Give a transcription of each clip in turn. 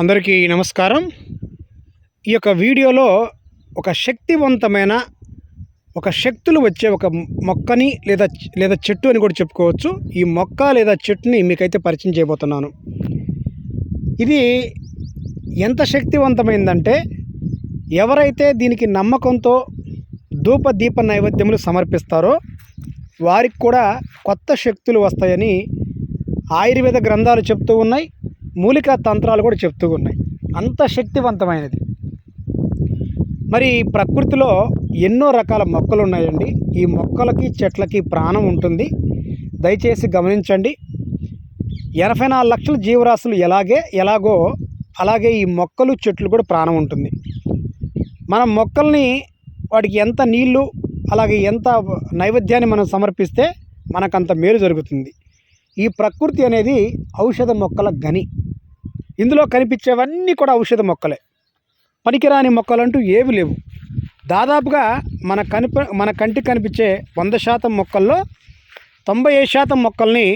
అందరికీ నమస్కారం. ఈ యొక్క వీడియోలో ఒక శక్తివంతమైన ఒక శక్తులు వచ్చే ఒక మొక్కని లేదా లేదా చెట్టు అని కూడా చెప్పుకోవచ్చు. ఈ మొక్క లేదా చెట్టుని మీకైతే పరిచయం చేయబోతున్నాను. ఇది ఎంత శక్తివంతమైందంటే ఎవరైతే దీనికి నమ్మకంతో ధూప దీప నైవేద్యములు సమర్పిస్తారో వారికి కూడా కొత్త శక్తులు వస్తాయని ఆయుర్వేద గ్రంథాలు చెప్తూ ఉన్నాయి. మూలికా తంత్రాలు కూడా చెప్తూ ఉన్నాయి. అంత శక్తివంతమైనది. మరి ప్రకృతిలో ఎన్నో రకాల మొక్కలు ఉన్నాయండి. ఈ మొక్కలకి చెట్లకి ప్రాణం ఉంటుంది. దయచేసి గమనించండి. ఎనభై నాలుగు లక్షల జీవరాశులు ఎలాగే ఎలాగో అలాగే ఈ మొక్కలు చెట్లు కూడా ప్రాణం ఉంటుంది. మనం మొక్కల్ని వాటికి ఎంత నీళ్ళు అలాగే ఎంత నైవేద్యాన్ని మనం సమర్పిస్తే మనకంత మేలు జరుగుతుంది. ఈ ప్రకృతి అనేది ఔషధ మొక్కల గని. ఇందులో కనిపించేవన్నీ కూడా ఔషధ మొక్కలే. పనికిరాని మొక్కలంటూ ఏవి లేవు. దాదాపుగా మన కనిప మన కంటికి కనిపించే వంద శాతం మొక్కల్లో తొంభై ఐదు శాతం మొక్కల్ని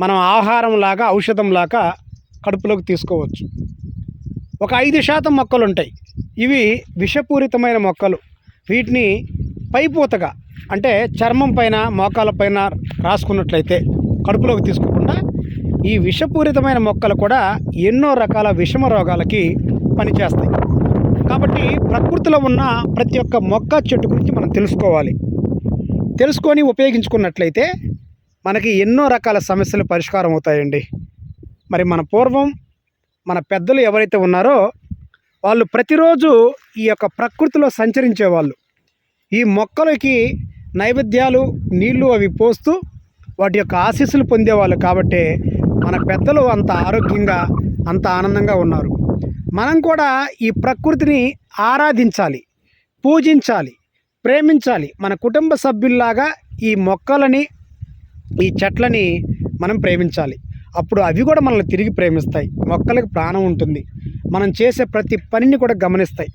మనం ఆహారంలాగా ఔషధంలాగా కడుపులోకి తీసుకోవచ్చు. ఒక ఐదు శాతం మొక్కలు ఉంటాయి ఇవి విషపూరితమైన మొక్కలు. వీటిని పైపూతగా అంటే చర్మం పైన మోకాల పైన రాసుకున్నట్లయితే కడుపులోకి తీసుకోకుండా ఈ విషపూరితమైన మొక్కలు కూడా ఎన్నో రకాల విషమ రోగాలకి పనిచేస్తాయి. కాబట్టి ప్రకృతిలో ఉన్న ప్రతి ఒక్క మొక్క చెట్టు గురించి మనం తెలుసుకోవాలి. తెలుసుకొని ఉపయోగించుకున్నట్లయితే మనకి ఎన్నో రకాల సమస్యలు పరిష్కారం అవుతాయండి. మరి మన పూర్వం మన పెద్దలు ఎవరైతే ఉన్నారో వాళ్ళు ప్రతిరోజు ఈ యొక్క ప్రకృతిలో సంచరించేవాళ్ళు. ఈ మొక్కలకి నైవేద్యాలు నీళ్ళు అవి పోస్తూ వాటి యొక్క ఆశీస్సులు పొందేవాళ్ళు కాబట్టి మన పెద్దలు అంత ఆరోగ్యంగా అంత ఆనందంగా ఉన్నారు. మనం కూడా ఈ ప్రకృతిని ఆరాధించాలి పూజించాలి ప్రేమించాలి. మన కుటుంబ సభ్యుల్లాగా ఈ మొక్కలని ఈ చెట్లని మనం ప్రేమించాలి. అప్పుడు అవి కూడా మనల్ని తిరిగి ప్రేమిస్తాయి. మొక్కలకు ప్రాణం ఉంటుంది. మనం చేసే ప్రతి పనిని కూడా గమనిస్తాయి.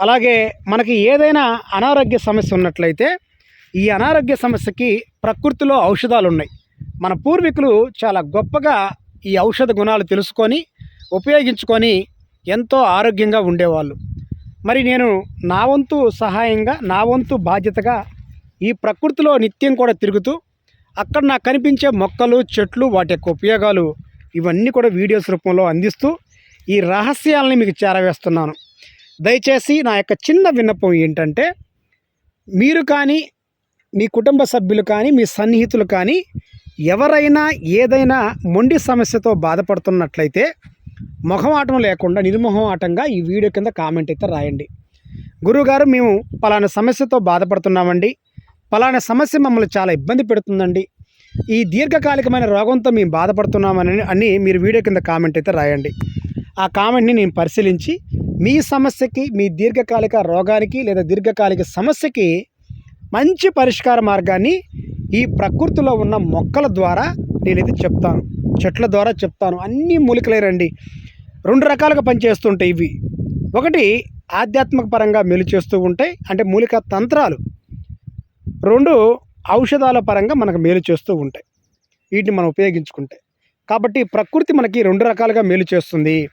అలాగే మనకి ఏదైనా అనారోగ్య సమస్య ఉన్నట్లయితే ఈ అనారోగ్య సమస్యకి ప్రకృతిలో ఔషధాలు ఉన్నాయి మన పూర్వీకులు చాలా గొప్పగా ఈ ఔషధ గుణాలు తెలుసుకొని ఉపయోగించుకొని ఎంతో ఆరోగ్యంగా ఉండేవాళ్ళు. మరి నేను నా వంతు సహాయంగా నా వంతు బాధ్యతగా ఈ ప్రకృతిలో నిత్యం కూడా తిరుగుతూ అక్కడ నాకు కనిపించే మొక్కలు చెట్లు వాటి యొక్క ఉపయోగాలు ఇవన్నీ కూడా వీడియోస్ రూపంలో అందిస్తూ ఈ రహస్యాలని మీకు చేరవేస్తున్నాను. దయచేసి నా యొక్క చిన్న విన్నపం ఏంటంటే మీరు కానీ మీ కుటుంబ సభ్యులు కానీ మీ సన్నిహితులు కానీ ఎవరైనా ఏదైనా మొండి సమస్యతో బాధపడుతున్నట్లయితే మొహమాటం లేకుండా నిర్మోహమాటంగా ఈ వీడియో కింద కామెంట్ అయితే రాయండి. గురుగారు మేము పలానా సమస్యతో బాధపడుతున్నామండి. పలానా సమస్య మమ్మల్ని చాలా ఇబ్బంది పెడుతుందండి. ఈ దీర్ఘకాలికమైన రోగంతో మేము బాధపడుతున్నామని అని మీరు వీడియో కింద కామెంట్ అయితే రాయండి. ఆ కామెంట్ని నేను పరిశీలించి మీ సమస్యకి మీ దీర్ఘకాలిక రోగానికి లేదా దీర్ఘకాలిక సమస్యకి మంచి పరిష్కార మార్గాన్ని ఈ ప్రకృతిలో ఉన్న మొక్కల ద్వారా నేనైతే చెప్తాను. చెట్ల ద్వారా చెప్తాను. అన్నీ మూలికలేరండి రెండు. రకాలుగా పనిచేస్తుంటాయి ఇవి. ఒకటి ఆధ్యాత్మిక పరంగా మేలు చేస్తూ ఉంటాయి. అంటే మూలిక తంత్రాలు. రెండు ఔషధాల పరంగా మనకు మేలు చేస్తూ ఉంటాయి. వీటిని మనం ఉపయోగించుకుంటే. కాబట్టి ప్రకృతి మనకి రెండు రకాలుగా మేలు చేస్తుంది.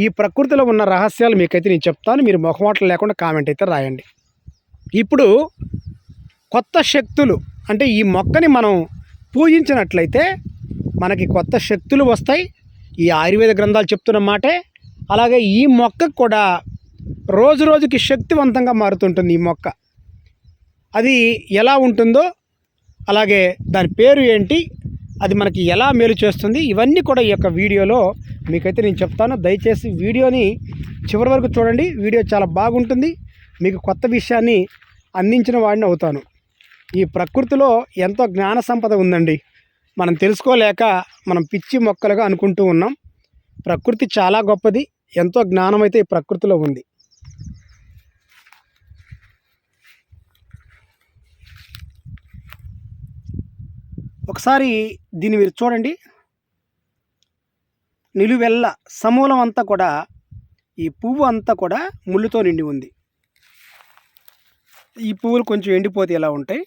ఈ ప్రకృతిలో ఉన్న రహస్యాలు మీకైతే నేను చెప్తాను. మీరు మొహమాటలు లేకుండా కామెంట్ అయితే రాయండి. ఇప్పుడు కొత్త శక్తులు అంటే ఈ మొక్కని మనం పూజించినట్లయితే మనకి కొత్త శక్తులు వస్తాయి. ఈ ఆయుర్వేద గ్రంథాలు చెప్తున్న మాటే. అలాగే ఈ మొక్కకు కూడా రోజు రోజుకి శక్తివంతంగా మారుతుంటుంది ఈ మొక్క. అది ఎలా ఉంటుందో అలాగే దాని పేరు ఏంటి అది మనకి ఎలా మేలు చేస్తుంది ఇవన్నీ కూడా ఈ యొక్క వీడియోలో మీకైతే నేను చెప్తాను. దయచేసి వీడియోని చివరి వరకు చూడండి. వీడియో చాలా బాగుంటుంది. మీకు కొత్త విషయాన్ని అందించిన వాడిని అవుతాను. ఈ ప్రకృతిలో ఎంతో జ్ఞాన సంపద ఉందండి. మనం తెలుసుకోలేక మనం పిచ్చి మొక్కలుగా అనుకుంటూ ఉన్నాం. ప్రకృతి చాలా గొప్పది. ఎంతో జ్ఞానం అయితే ఈ ప్రకృతిలో ఉంది. ఒకసారి దీన్ని మీరు చూడండి. నిలువెల్ల సమూలం అంతా కూడా ఈ పువ్వు అంతా కూడా ముళ్ళుతో నిండి ఉంది. ఈ పువ్వులు కొంచెం ఎండిపోతే ఎలా ఉంటాయి?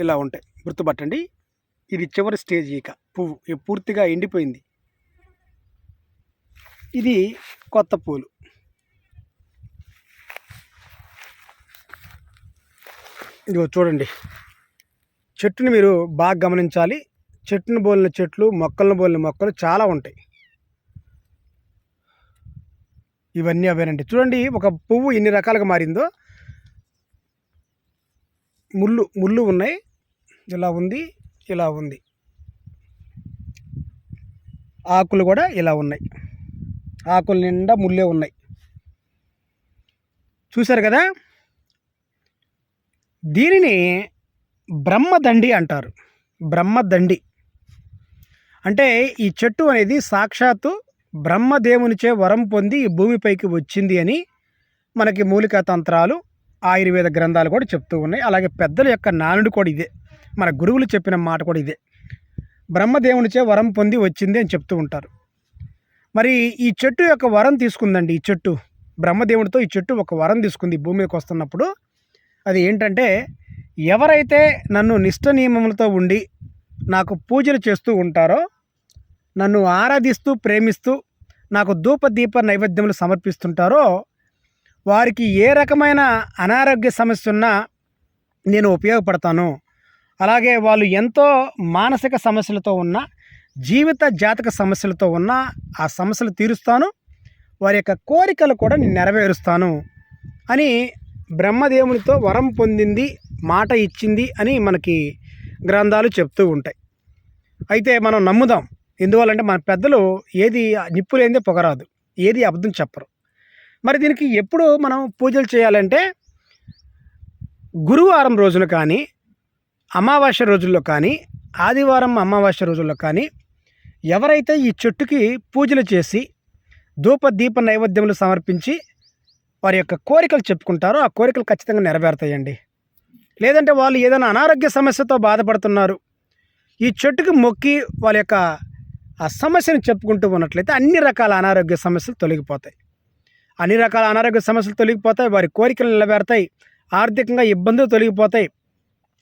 ఇలా ఉంటాయి. గుర్తుపట్టండి. ఇది చివరి స్టేజ్ ఇక. పువ్వు. పూర్తిగా ఎండిపోయింది. ఇది కొత్త పూలు. ఇదిగో చూడండి. చెట్టుని మీరు బాగా గమనించాలి. చెట్టును బోలిన చెట్లు మొక్కలను బోలిన మొక్కలు చాలా ఉంటాయి. ఇవన్నీ అవేనండి. చూడండి ఒక పువ్వు ఎన్ని రకాలుగా మారిందో. ముళ్ళు ముళ్ళు ఉన్నాయి. ఇలా ఉంది ఇలా ఉంది. ఆకులు కూడా ఇలా ఉన్నాయి. ఆకుల నిండా ముళ్ళే ఉన్నాయి. చూశారు కదా? దీనిని బ్రహ్మదండి అంటారు. బ్రహ్మదండి. అంటే ఈ చెట్టు అనేది సాక్షాత్తు బ్రహ్మదేవునిచే వరం పొంది ఈ భూమిపైకి వచ్చింది అని మనకి మూలికా తంత్రాలు ఆయుర్వేద గ్రంథాలు కూడా చెప్తూ ఉన్నాయి. అలాగే పెద్దల యొక్క నానుడు కూడా ఇదే. మన గురువులు చెప్పిన మాట కూడా ఇదే. బ్రహ్మదేవునిచే వరం పొంది వచ్చింది అని చెప్తూ ఉంటారు. మరి ఈ చెట్టు యొక్క వరం తీసుకుందండి ఈ చెట్టు. బ్రహ్మదేవుడితో ఈ చెట్టు ఒక వరం తీసుకుంది ఈ భూమి మీదకి వస్తున్నప్పుడు. అది ఏంటంటే ఎవరైతే నన్ను నిష్ట నియమములతో ఉండి నాకు పూజలు చేస్తూ ఉంటారో నన్ను ఆరాధిస్తూ ప్రేమిస్తూ నాకు ధూప దీప నైవేద్యములు సమర్పిస్తుంటారో వారికి ఏ రకమైన అనారోగ్య సమస్య ఉన్నా నేను ఉపయోగపడతాను. అలాగే వాళ్ళు ఎంతో మానసిక సమస్యలతో ఉన్న జీవిత జాతక సమస్యలతో ఉన్న ఆ సమస్యలు తీరుస్తాను వారి యొక్క కోరికలు కూడా నేను నెరవేరుస్తాను అని బ్రహ్మదేవునితో వరం పొందింది మాట ఇచ్చింది అని మనకి గ్రంథాలు చెప్తూ ఉంటాయి. అయితే మనం నమ్ముదాం ఎందువల్లంటే మన పెద్దలు ఏది నిప్పు లేనిదే పొగరాదు ఏది అబద్ధం చెప్పరు. మరి దీనికి ఎప్పుడు మనం పూజలు చేయాలంటే గురువారం రోజున కానీ అమావాస్య రోజుల్లో కానీ ఆదివారం అమావాస్య రోజుల్లో కానీ ఎవరైతే ఈ చెట్టుకి పూజలు చేసి ధూప దీప నైవేద్యములు సమర్పించి వారి యొక్క కోరికలు చెప్పుకుంటారో ఆ కోరికలు ఖచ్చితంగా నెరవేరుతాయండి. లేదంటే వాళ్ళు ఏదైనా అనారోగ్య సమస్యతో బాధపడుతున్నారు. ఈ చెట్టుకి మొక్కి వాళ్ళ యొక్క ఆ సమస్యను చెప్పుకుంటూ ఉన్నట్లయితే అన్ని రకాల అనారోగ్య సమస్యలు తొలగిపోతాయి. అన్ని రకాల అనారోగ్య సమస్యలు తొలగిపోతాయి వారి కోరికలు నిలబెడతాయి ఆర్థికంగా ఇబ్బందులు తొలగిపోతాయి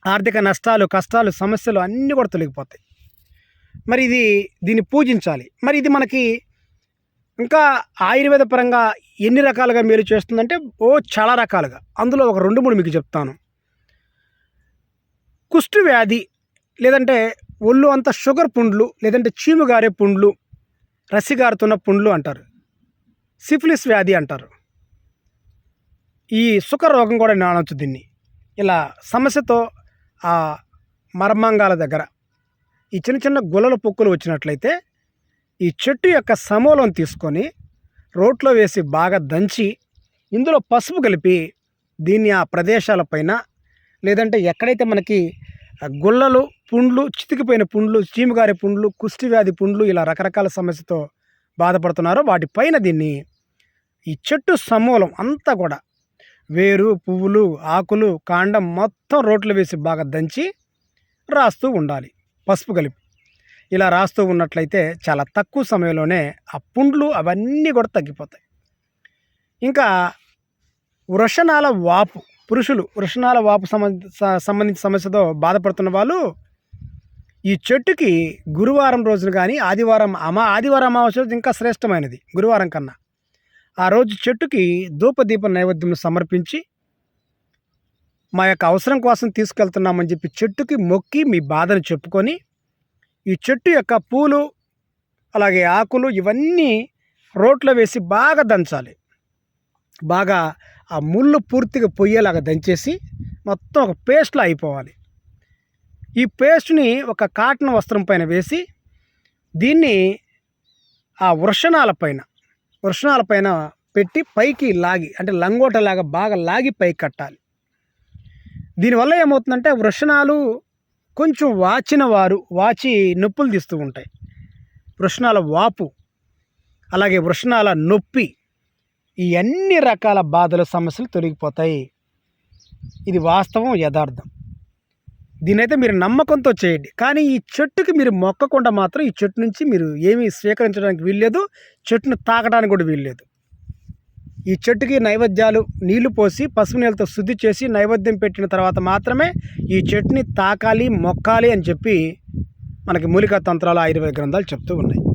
ఆర్థిక నష్టాలు కష్టాలు సమస్యలు అన్నీ కూడా తొలగిపోతాయి. మరి ఇది దీన్ని పూజించాలి. మరి ఇది మనకి ఇంకా ఆయుర్వేద పరంగా ఎన్ని రకాలుగా మేలు చేస్తుందంటే ఓ చాలా రకాలుగా. అందులో ఒక రెండు మూడు మీకు చెప్తాను. కుష్టు వ్యాధి లేదంటే ఒళ్ళు అంతా షుగర్ పుండ్లు లేదంటే చీము గారే పుండ్లు రసి గారుతున్న పుండ్లు అంటారు. సిఫిలిస్ వ్యాధి అంటారు. ఈ సుఖ రోగం కూడా నానొచ్చు దీన్ని. ఇలా సమస్యతో ఆ మర్మాంగాల దగ్గర ఈ చిన్న చిన్న గులల పొక్కులు వచ్చినట్లయితే ఈ చెట్టు యొక్క సమూలం తీసుకొని రోట్లో వేసి బాగా దంచి ఇందులో పసుపు కలిపి దీన్ని ఆ ప్రదేశాలపైన లేదంటే ఎక్కడైతే మనకి గుల్లలు పుండ్లు చితికిపోయిన పుండ్లు చీమిగారి పుండ్లు కుష్టి వ్యాధి పుండ్లు ఇలా రకరకాల సమస్యతో బాధపడుతున్నారో వాటిపైన దీన్ని ఈ చెట్టు సమూలం అంతా కూడా వేరు పువ్వులు ఆకులు కాండం మొత్తం రోట్లో వేసి బాగా దంచి రాస్తూ ఉండాలి. పసుపు కలిపి. ఇలా రాస్తూ ఉన్నట్లయితే చాలా తక్కువ సమయంలోనే ఆ పుండ్లు అవన్నీ కూడా తగ్గిపోతాయి. ఇంకా వృషణాల వాపు పురుషులు వృషణాల వాపు సంబంధించిన సమస్యతో బాధపడుతున్న వాళ్ళు ఈ చెట్టుకి గురువారం రోజున కానీ ఆదివారం అమా ఆదివారం అమావాస్య రోజు ఇంకా శ్రేష్టమైనది గురువారం కన్నా. ఆ రోజు చెట్టుకి ధూపదీప నైవేద్యం సమర్పించి మా యొక్క అవసరం కోసం తీసుకెళ్తున్నామని చెప్పి చెట్టుకి మొక్కి మీ బాధను చెప్పుకొని ఈ చెట్టు యొక్క పూలు అలాగే ఆకులు ఇవన్నీ రోట్లో వేసి బాగా దంచాలి. బాగా ఆ ముళ్ళు పూర్తిగా పొయ్యేలాగా దంచేసి మొత్తం ఒక పేస్ట్లో అయిపోవాలి. ఈ పేస్ట్ని ఒక కాటన్ వస్త్రం పైన వేసి దీన్ని ఆ వృషణాల పైన వృషణాల పైన పెట్టి పైకి లాగి అంటే లంగోటలాగా బాగా లాగి పైకి కట్టాలి. దీనివల్ల ఏమవుతుందంటే వృషణాలు కొంచెం వాచిన వారు వాచి నొప్పులు తీస్తూ ఉంటాయి. వృషణాల వాపు అలాగే వృషణాల నొప్పి ఈ అన్ని రకాల బాధలు సమస్యలు తొలగిపోతాయి. ఇది వాస్తవం యథార్థం. దీనైతే మీరు నమ్మకంతో చేయండి. కానీ ఈ చెట్టుకి మీరు మొక్కకుండా మాత్రం ఈ చెట్టు నుంచి మీరు ఏమీ స్వీకరించడానికి వీల్లేదు. చెట్టును తాకడానికి కూడా వీల్లేదు. ఈ చెట్టుకి నైవేద్యాలు నీళ్ళు పోసి పసుపు నీళ్ళతో శుద్ధి చేసి నైవేద్యం పెట్టిన తర్వాత మాత్రమే ఈ చెట్టుని తాకాలి మొక్కాలి అని చెప్పి మనకి మూలికా తంత్రాలు ఆయుర్వేద గ్రంథాలు చెప్తూ ఉన్నాయి.